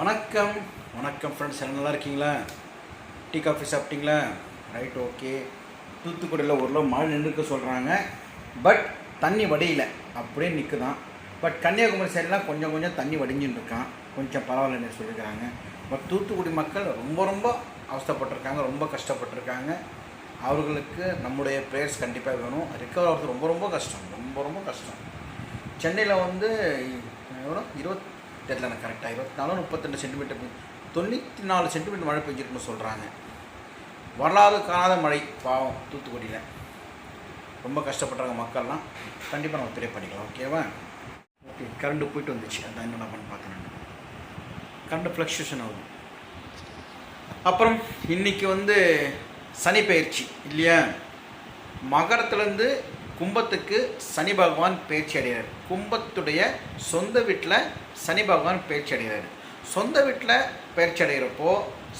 வணக்கம். வணக்கம் ஃப்ரெண்ட்ஸ் எல்லாம் நல்லா இருக்கீங்களா டீ காஃபி சாப்பிட்டீங்களா? ரைட் ஓகே தூத்துக்குடியில் ஓரளவு மழை நின்றுக்க சொல்கிறாங்க பட் தண்ணி வடியல. அப்படியே நிற்குதான் பட் கன்னியாகுமரி சைடெலாம் கொஞ்சம் கொஞ்சம் தண்ணி வடிஞ்சுன்னு இருக்கான் கொஞ்சம் பரவாயில்லன்னு சொல்லியிருக்காங்க பட் தூத்துக்குடி மக்கள் ரொம்ப ரொம்ப அவஸ்தைப்பட்டிருக்காங்க. ரொம்ப கஷ்டப்பட்டிருக்காங்க. அவர்களுக்கு நம்முடைய ப்ரேயர்ஸ் கண்டிப்பாக வேணும். ரிக்கவர் ஆகிறது ரொம்ப ரொம்ப கஷ்டம். ரொம்ப ரொம்ப கஷ்டம். சென்னையில் வந்து எவ்வளோ இருபத் தெரில எனக்கு கரெக்டாக இருபத்தி நாலு முப்பத்தெண்டு சென்டிமீட்டர் தொண்ணூற்றி நாலு சென்டிமீட்டர் மழை பெஞ்சிருக்குன்னு சொல்கிறாங்க வரலாறு காணாத மழை பாவம் தூத்துக்குடியில். ரொம்ப கஷ்டப்படுறாங்க மக்கள்லாம். கண்டிப்பாக நம்ம ப்ரே பண்ணிக்கலாம் ஓகேவா ஓகே கரண்ட்டு போயிட்டு வந்துச்சு. அதான் என்ன பண்ணி பார்க்குறேன் கரண்ட் ஃப்ளக்ஷுவேஷன் ஆகும் அப்புறம் இன்னைக்கு வந்து சனி பயிற்சி இல்லையா? மகரத்துலேருந்து கும்பத்துக்கு சனி பகவான் பயிற்சி அடைகிறார். கும்பத்துடைய சொந்த வீட்டில் சனி பகவான் பயிற்சி அடைகிறார். சொந்த வீட்டில் பயிற்சி அடைகிறப்போ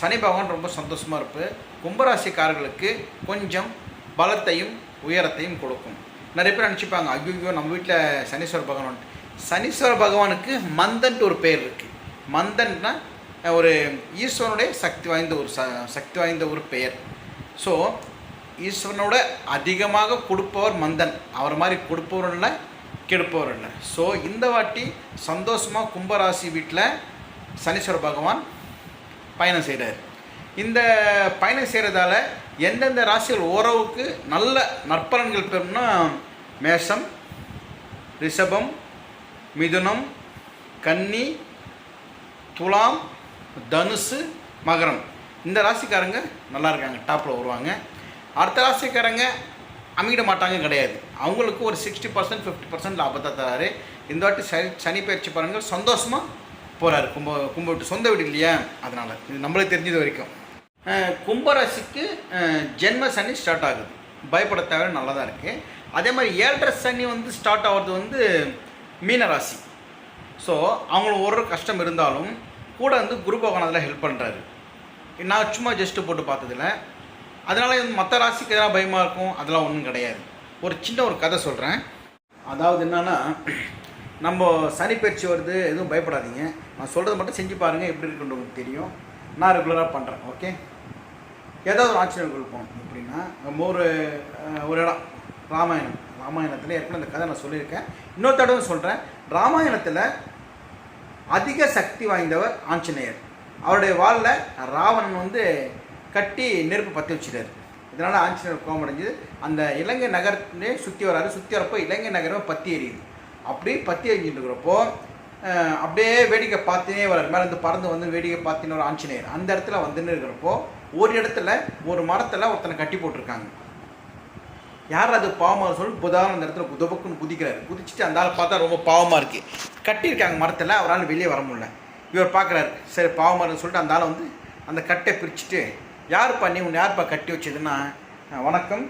சனி பகவான் ரொம்ப சந்தோஷமாக இருப்பு கும்பராசிக்காரர்களுக்கு கொஞ்சம் பலத்தையும் உயரத்தையும் கொடுக்கும். நிறைய பேர் நினச்சிப்பாங்க ஐயோ நம்ம வீட்டில் சனீஸ்வர பகவான். சனீஸ்வர பகவானுக்கு மந்தன்ட்டு ஒரு பேர் இருக்குது மந்தன்னா ஒரு ஈஸ்வரனுடைய சக்தி வாய்ந்த ஒரு ச சக்தி வாய்ந்த ஒரு பெயர். ஸோ ஈஸ்வரனோட அதிகமாக கொடுப்பவர் மந்தன். அவர் மாதிரி கொடுப்பவர் இல்லை கெடுப்பவர் இல்லை. ஸோ இந்த வாட்டி சந்தோஷமாக கும்பராசி வீட்டில் சனீஸ்வர பகவான் பயணம் செய்கிறார் இந்த பயணம் செய்கிறதால எந்தெந்த ராசிகள் ஓரவுக்கு நல்ல நற்பலன்கள் பெறும்னா மேஷம் ரிஷபம் மிதுனம் கன்னி துலாம் தனுசு மகரம். இந்த ராசிக்காரங்க நல்லா இருக்காங்க டாப்பில் வருவாங்க. அடுத்த ராசிக்காரங்க அமையிட மாட்டாங்க கிடையாது. அவங்களுக்கு ஒரு சிக்ஸ்டி பர்சன்ட் ஃபிஃப்டி பர்சன்ட் லாபத்தை தராரு. இந்த வாட்டி சனி சனி பயிற்சி பாருங்கள் சந்தோஷமாக போகிறாரு கும்ப கும்ப வீட்டு சொந்த வீடு இல்லையா? அதனால் இது நம்மளுக்கு தெரிஞ்சது வரைக்கும். கும்பராசிக்கு ஜென்ம சனி ஸ்டார்ட் ஆகுது. பயப்பட தேவை நல்லா தான் இருக்குது அதே மாதிரி ஏழரை சனி வந்து ஸ்டார்ட் ஆகிறது வந்து மீனராசி ஸோ அவங்களுக்கு ஒரு கஷ்டம் இருந்தாலும் கூட வந்து குரு பகவான் அதில் ஹெல்ப் பண்ணுறாரு நான் சும்மா ஜஸ்ட்டு போட்டு பார்த்ததில்ல. அதனால் மற்ற ராசிக்கு எதனால் பயமாக இருக்கும்? அதெல்லாம் ஒன்றும் கிடையாது. ஒரு சின்ன ஒரு கதை சொல்கிறேன் அதாவது என்னென்னா நம்ம சனி பயிற்சி வருது எதுவும் பயப்படாதீங்க. நான் சொல்கிறத மட்டும் செஞ்சு பாருங்கள் எப்படி இருக்குன்னு உங்களுக்கு தெரியும். நான் ரெகுலராக பண்ணுறேன் ஓகே ஏதாவது ஒரு ஆச்சரியம் கொடுப்போம் எப்படின்னா நம்ம ஒரு ஒரு இடம் ராமாயணம். ராமாயணத்தில் ஏற்கனவே இந்த கதை நான் சொல்லியிருக்கேன். இன்னொரு தடவை சொல்கிறேன் ராமாயணத்தில் அதிக சக்தி வாய்ந்தவர் ஆஞ்சநேயர். அவருடைய வாளில் ராவணன் வந்து கட்டி நெருப்பு பற்றி வச்சுட்டாரு. இதனால் ஆஞ்சநேயர் கோபம் அடைஞ்சது. அந்த இலங்கை நகரத்திலே சுற்றி வராரு சுற்றி வரப்போ இலங்கை நகரமே பற்றி எரியுது. அப்படி பற்றி எரிஞ்சுட்டு இருக்கிறப்போ அப்படியே வேடிக்கை பார்த்துனே வரார் மேலே இருந்து பறந்து வந்து வேடிக்கை பார்த்துன்னு ஒரு ஆஞ்சநேயர். அந்த இடத்துல வந்துன்னு இருக்கிறப்போ ஒரு இடத்துல ஒரு மரத்தில் ஒருத்தனை கட்டி போட்டிருக்காங்க. யார் அது பாவமாக சொல்லி புதாரம் அந்த இடத்துல குதபக்குன்னு குதிக்கிறாரு. குதிச்சுட்டு அந்த ஆள் பார்த்தா ரொம்ப பாவமாக இருக்குது கட்டியிருக்காங்க மரத்தில் அவரால் வெளியே வர முடியல. இவர் பார்க்குறாரு சரி பாவமாக இருக்குன்னு சொல்லிட்டு அந்த ஆளை வந்து அந்த கட்டை பிரிச்சுட்டு யாருப்பா நீ உன்னை யாருப்பா கட்டி வச்சதுன்னா வணக்கம்.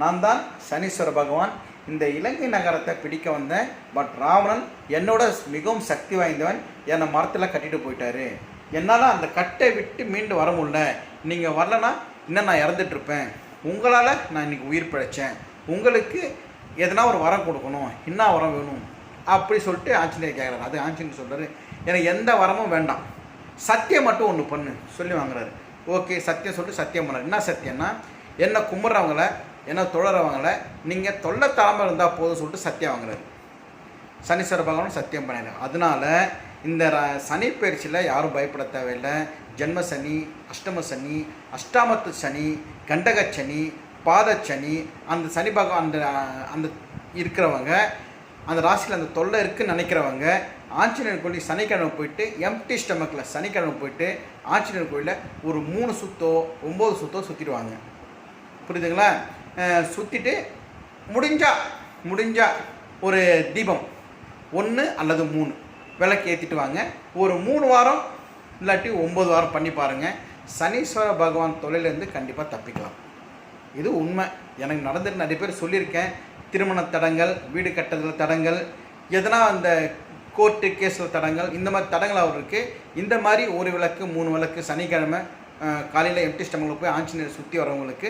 நான் தான் சனீஸ்வர பகவான். இந்த இலங்கை நகரத்தை பிடிக்க வந்தேன். பட் ராவணன் என்னோட மிகவும் சக்தி வாய்ந்தவன். என்னை மரத்தில் கட்டிட்டு போயிட்டாரு. என்னால் அந்த கட்டை விட்டு மீண்டு வர முடியல. நீங்கள் வரலனா இன்னும் நான் இறந்துட்டுருப்பேன் உங்களால் நான் இன்னைக்கு உயிர் பிழைச்சேன். உங்களுக்கு எதனா ஒரு வரம் கொடுக்கணும். என்ன வரம் வேணும். அப்படி சொல்லிட்டு ஆஞ்சநேயர் கேட்குறாரு அது ஆஞ்சநேயர் சொல்கிறாரு எனக்கு எந்த வரமும் வேண்டாம். சத்தியம் மட்டும் ஒன்று பண்ணு. சொல்லி வாங்குறாரு. ஓகே சத்தியம் சொல்லிட்டு சத்தியம் பண்ணார். என்ன சத்தியம்னா என்ன கும்பிட்றவங்கள என்ன தொழறவங்கள நீங்கள் தொல்லை தராமல் இருந்தால் போதும் சொல்லிட்டு சத்தியம் வாங்குறாரு. சனீஸ்வர பகவான் சத்தியம் பண்ணாரு. அதனால் இந்த ர- சனி பயிற்சியில் யாரும் பயப்பட தேவையில்லை. ஜென்ம சனி அஷ்டம சனி அஷ்டாமத்து சனி கண்டக சனி பாதச்சனி அந்த சனி பகவான் அந்த அந்த இருக்கிறவங்க அந்த ராசியில் அந்த தொல்லை இருக்குதுன்னு நினைக்கிறவங்க ஆஞ்சநேயர் கோயில் சனிக்கிழமை போயிட்டு எம்டி ஸ்டமக்கில் சனிக்கிழமை போயிட்டு ஆஞ்சநேயர் கோயிலில் ஒரு மூணு சுத்தோ ஒம்பது சுத்தோ சுற்றிடுவாங்க புரியுதுங்களா? சுற்றிட்டு முடிஞ்சால் முடிஞ்சா முடிஞ்சா ஒரு தீபம். ஒன்று அல்லது மூணு. விளக்கு ஏற்றிட்டு வாங்க. ஒரு மூணு வாரம் இல்லாட்டி ஒம்பது வாரம் பண்ணி பாருங்கள் சனீஸ்வர பகவான் தொழிலேருந்து கண்டிப்பாக தப்பிக்கலாம். இது உண்மை. எனக்கு நடந்துட்டு நிறைய பேர் சொல்லியிருக்கேன். திருமண தடங்கள் வீடு கட்டுறதுல தடங்கள் எதனா அந்த கோர்ட்டு கேஸில் தடங்கள் இந்த மாதிரி தடங்கள் அவர் இருக்குது இந்த மாதிரி ஒரு விளக்கு மூணு விளக்கு சனிக்கிழமை காலையில் எம்டி ஸ்டமக்கில் போய் ஆஞ்சநேயர் சுற்றி வரவங்களுக்கு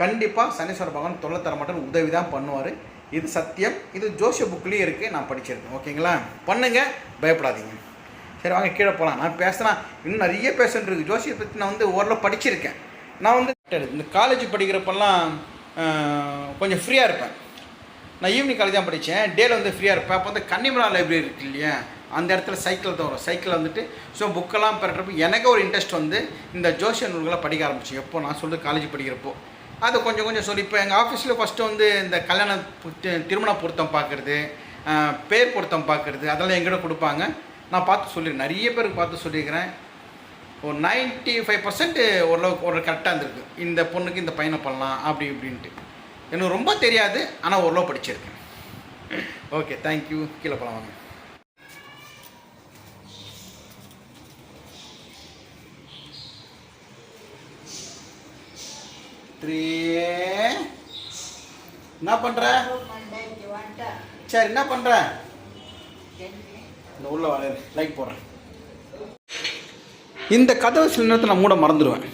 கண்டிப்பாக சனீஸ்வர பகவான் தொல்லை தர உதவி தான் பண்ணுவார். இது சத்தியம். இது ஜோஷ புக்லேயும் இருக்குது நான் படிச்சிருக்கேன். ஓகேங்களா பண்ணுங்கள் பயப்படாதீங்க. சரி வாங்க கீழே போகலாம் நான் பேசினா இன்னும் நிறைய பேசுறது இருக்கு. ஜோசியை பற்றி நான் வந்து ஓரளவு படிச்சிருக்கேன். நான் வந்து இந்த காலேஜ் படிக்கிறப்பெல்லாம் கொஞ்சம் ஃப்ரீயாக இருப்பேன். நான் ஈவினிங் காலேஜ் தான் படித்தேன் டேல வந்து ஃப்ரீயாக இருப்பேன். அப்போ வந்து கன்னிமரா லைப்ரரி இருக்கு இல்லையா? அந்த இடத்துல சைக்கிள் தான் வரும். சைக்கிளில் வந்துட்டு ஸோ புக்கெல்லாம் பெறப்போ எனக்கு ஒரு இன்ட்ரெஸ்ட் வந்து இந்த ஜோசிய நூல்களை படிக்க ஆரம்பிச்சு. எப்போ நான் சொல்லி காலேஜ் படிக்கிறப்போ. அதை கொஞ்சம் கொஞ்சம் சொல்லி இப்போ எங்கள் ஆஃபீஸில் ஃபஸ்ட்டு வந்து இந்த கல்யாண திருமண பொருத்தம் பார்க்குறது பேர் பொருத்தம் பார்க்குறது அதெல்லாம் எங்கிட்ட கொடுப்பாங்க. நான் பார்த்து சொல்லியிருக்கேன் நிறைய பேருக்கு பார்த்து சொல்லியிருக்கிறேன். ஒரு 95% ஃபைவ் பர்சன்ட் ஓரளவுக்கு ஒரு கரெக்டாக இருந்திருக்கு. இந்த பொண்ணுக்கு இந்த பையனை பண்ணலாம் அப்படி இப்படின்ட்டு. எனக்கு ரொம்ப தெரியாது ஆனால் ஓரளவு படிச்சிருக்கேன். ஓகே தேங்க்யூ கீழே போகலாம் வாங்க. என்ன பண்ற? சரி என்ன பண்ணுற இந்த உள்ள வர லைட் போடுறேன். இந்த கதவை சில நேரத்தில் நான் மூட மறந்துடுவேன்.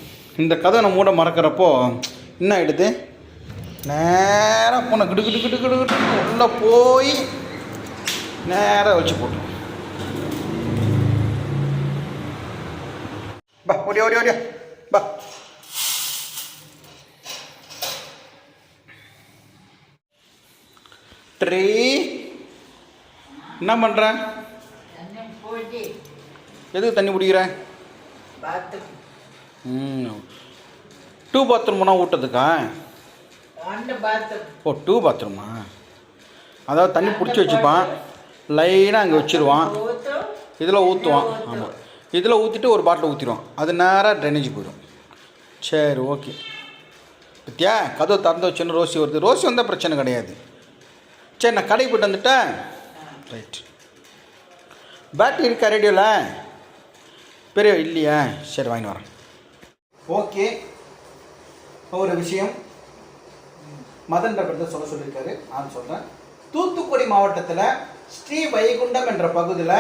இந்த கதவை நான் மூட மறக்கிறப்போ என்ன ஆகிடுது நேராக போன கிடு கிடு கிடு கிடு கிடு உள்ளே போய் நேராக வச்சு போட்டோம். பா ஓடியா ஓடியா ஓடியா பா. ட்ரீ என்ன பண்ணுற எதுக்கு தண்ணி பிடிக்கிற ம் டூ பாத்ரூம் போனால் ஊட்டதுக்கா ஓ டூ பாத்ரூமா அதாவது தண்ணி பிடிச்சி வச்சுப்பான். லைனாக அங்கே வச்சிருவான். இதில் ஊற்றுவான் ஆமாம் இதில் ஊற்றிட்டு ஒரு பாட்டில் ஊற்றிடுவான் அது நேராக ட்ரைனேஜ் போயிடும். சரி ஓகே பத்தியா? கதவு திறந்து வச்சுன்னு ரோசி வருது. ரோசி வந்தால் பிரச்சனை கிடையாது. சரி நான் கடைக்கு போயிட்டு வந்துட்டேன். ரைட் பேட்டரி இருக்கா ரேடியோவில் பெரிய இல்லையா? சரி வாங்கிட்டு வரேன். ஓகே ஒரு விஷயம். மதன் டாக்டர் சொல்ல சொல்லியிருக்காரு. நான் சொல்கிறேன் தூத்துக்குடி மாவட்டத்தில் ஸ்ரீ வைகுண்டம் என்ற பகுதியில்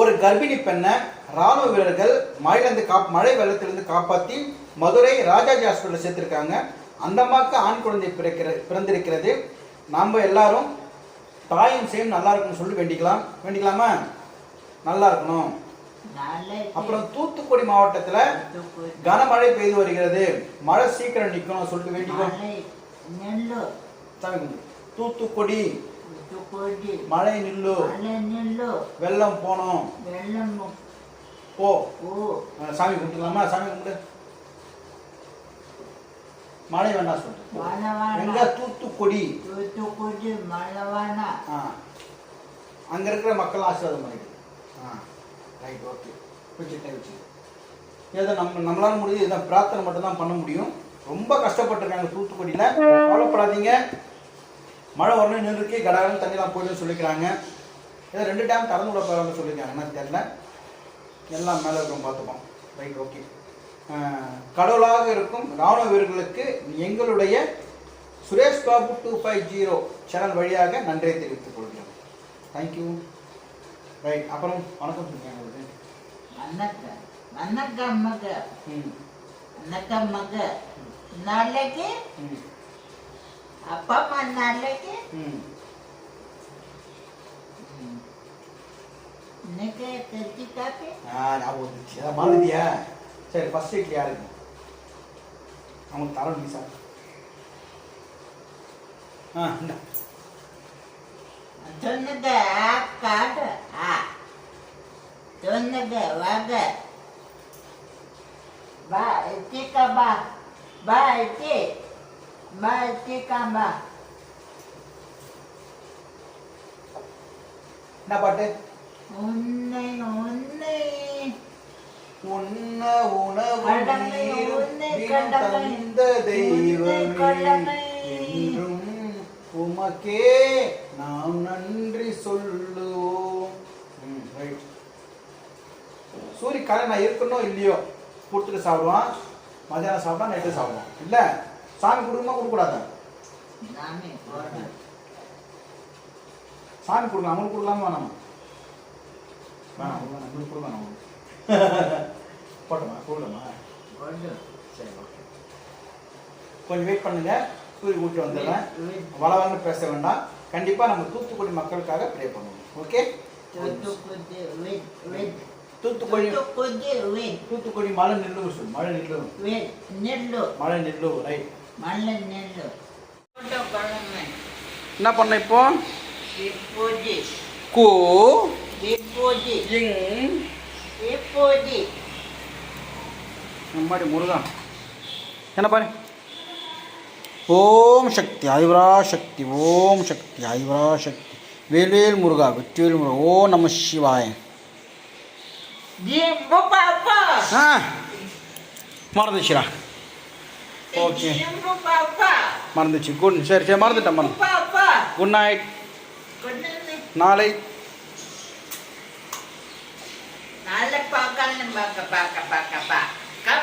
ஒரு கர்ப்பிணி பெண்ணை ராணுவ வீரர்கள் மழையிலேருந்து காப் மழை வெள்ளத்திலிருந்து காப்பாற்றி மதுரை ராஜாஜி ஹாஸ்பிட்டலில் சேர்த்துருக்காங்க. அந்த அம்மாவுக்கு ஆண் குழந்தை பிறக்கிற பிறந்திருக்கிறது. நாம் எல்லாரும் தாயும் சேம் நல்லா இருக்கும்னு சொல்லி வேண்டிக்கலாம். வேண்டிக்கலாமா? நல்லா இருக்கணும். அப்புறம் தூத்துக்குடி மாவட்டத்தில் கனமழை பெய்து வருகிறது. மழை சீக்கிரம் நிற்கணும் சொல்லிட்டு வேண்டிக்கோ சாமி கும்பிடு. தூத்துக்குடி. மழை நில்லு. வெள்ளம் போனோம். போ. அஹ் சாமி கும்பிட்டுலாமா சாமி கும்பிடு. மழை வேண்டாம் சொல்லிட்டு. எங்க? தூத்துக்குடி. ஆ. அங்க இருக்கிற மக்கள் ஆசீர்வாதம் பண்ணிடு. ஆ. Right okay. வச்சுட்டேன் வச்சு ஏதோ நம்ம நம்மளால முடியுது இதான் பிரார்த்தனை மட்டும் தான் பண்ண முடியும். ரொம்ப கஷ்டப்பட்டிருக்காங்க தூத்துக்குடியில். கவலைப்படாதீங்க. மழை வரணும் நின்றுக்கு கடகடன்னு தண்ணிலாம் போயிடும் சொல்லிக்கிறாங்க. ஏதோ ரெண்டு டைம் திறந்து விட போகிறாங்க சொல்லியிருக்காங்க. என்ன தெரியல. எல்லாம் மேலே இருக்கும் பார்த்துப்போம். Right okay. கடவுளாக இருக்கும் ராணுவ வீரர்களுக்கு எங்களுடைய Suresh Babu two five zero channel வழியாக நன்றியை தெரிவித்துக் கொள்கிறோம். தேங்க்யூ ரைட் அப்புறம் வணக்கம் சொல்லுங்க உங்களுக்கு. வணக்கம். வணக்கம் மக. வணக்கம் மக. నల్లకి అప్పమ్మ నల్లకి இன்னைக்கு தெற்கு காப்பி? ஆ ஞாபகம் வந்துச்சு அதான் மறந்துட்டியா சரி ஃபர்ஸ்ட் இட்லி யாருக்கு அவங்களுக்கு தரணும் நீ சார். ஆ இந்த. சொன்னது காட்டு. ஆ. சொன்னது வாங்க. வா எத்திக்கா பா பா எத்திக்கா பா என்ன பாட்டு உன்னை உன்னை உண்ண உணவு நீரும் உன்னை தந்த உன்னை தெய்வமே. என்றும் உமக்கே நாம் நன்றி சொல்லுவோம். சூரிய காலை நான் இருக்கணும் இல்லையோ? கொடுத்துட்டு சாப்பிடுவான். மதியானம் சாப்பிட்டா நைட்டு சாப்பிடுவான் இல்லை சாமி கொடுக்குமா கொடுக்கூடாதா சாமி கொடுக்கலாம் அவங்களுக்கு கொடுக்கலாமா வேணாமா? நம்மளுக்கு கொடுக்கலாம் அவங்களுக்கு போட்டோமா கொடுக்கலாமா சரி ஓகே. கொஞ்சம் வெயிட் பண்ணுங்க சூரிய ஊட்டி வந்துடுறேன். வீ- வீ- வளவலன்னு பேச வேண்டாம். கண்டிப்பாக நம்ம தூத்துக்குடி மக்களுக்காக ப்ரே பண்ணுவோம். ஓகே தூத்துக்குடி தூத்துக்குடி தூத்துக்குடி மழை நெல்லூர் சொல்லு மழை நெல்லூர். நெல்லூர். மழை நெல்லூர் ரைட் மல்ல நெல்லூர். என்ன பண்ண இப்போ? கு நம்மாடி முருகா. என்ன பாரு? ஓம் சக்தி ஐவரா சக்தி ஓம் சக்தி ஐவரா சக்தி. வேல்வேல் முருகா வெற்றிவேல் முருகா. ஓ நம சிவாய. ஜிம்பு பாப்பா ஆ மறந்துச்சுடா ஓகே. மறந்துச்சு குட் சரி சரி மறந்துட்டேன் மறந்து. பாப்பா குட் நைட் நாளை. நாளை பார்க்கலாம் பார்க்க பார்க்க பார்க்க. பா